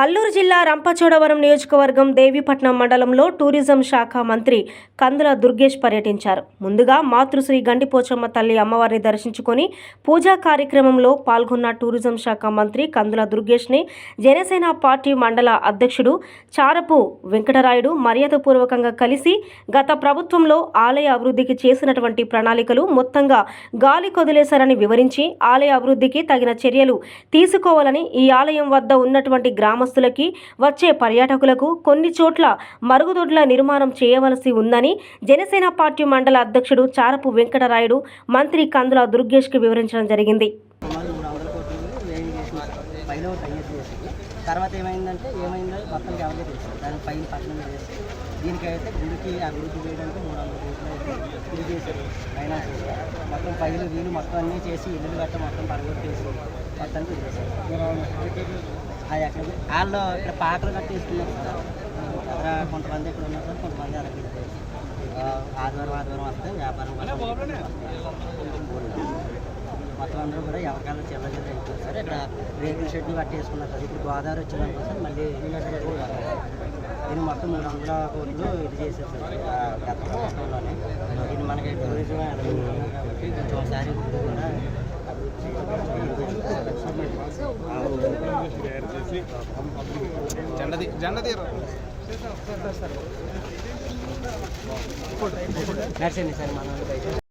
అల్లూరు జిల్లా రంపచోడవరం నియోజకవర్గం దేవీపట్నం మండలంలో టూరిజం శాఖ మంత్రి కందుల దుర్గేష్ పర్యటించారు. ముందుగా మాతృశ్రీ గండిపోచమ్మ తల్లి అమ్మవారిని దర్శించుకొని పూజా కార్యక్రమంలో పాల్గొన్న టూరిజం శాఖ మంత్రి కందుల దుర్గేష్ని జనసేన పార్టీ మండల అధ్యక్షుడు చారపు వెంకటరాయుడు మర్యాదపూర్వకంగా కలిసి గత ప్రభుత్వంలో ఆలయ అభివృద్ధికి చేసినటువంటి ప్రణాళికలు మొత్తంగా గాలి కొదిలేశారని వివరించి ఆలయ అభివృద్ధికి తగిన చర్యలు తీసుకోవాలని ఈ ఆలయం వద్ద ఉన్నటువంటి గ్రామ గ్రామస్తులకి వచ్చే పర్యాటకులకు కొన్ని చోట్ల మరుగుదొడ్ల నిర్మాణం చేయవలసి ఉందని జనసేన పార్టీ మండల అధ్యక్షుడు చారపు వెంకటరాయుడు మంత్రి కందుల దుర్గేష్కి వివరించడం జరిగింది. తర్వాత ఏమైందంటే ఏమైందో మొత్తం ఎవరికే తెలుసు. దాని పైన పట్టణం చేసి దీనికైతే గుడికి ఆ గుడికి వేయడానికి మూడు వందల కోట్లు ఇది చేశారు ఫైనాన్స్ మొత్తం పైలు వీలు మొత్తం అన్నీ చేసి ఇల్లు గట్ట మొత్తం పడగొట్టేసి మొత్తానికి చేశారు. అది ఎక్కడ వాళ్ళు ఇక్కడ పాకలు కట్టేసుకున్నారు సార్. అక్కడ కొంతమంది ఇక్కడ ఉన్నారు సార్ కొంతమంది అలా ఆదివారం ఆదివారం వస్తే వ్యాపారం మొత్తం అందరూ కూడా ఎవరికాలు చిల్ల చిల్ల అయిపోతారు సార్. ఇక్కడ రేకుల షెడ్లు కట్టేసుకున్నారు సార్. ఇప్పుడు గోదావరి వచ్చిందనుకో సార్ మళ్ళీ దీన్ని మొత్తం మూడు వందల కోట్లు ఇది చేశారు సార్. గత ప్రభుత్వంలోనే ఇది మనకి టూరిజం అభివృద్ధి కాబట్టి కొంచెం ఒకసారి కూడా జెండది జెండ తీరు నడిచింది సార్ మన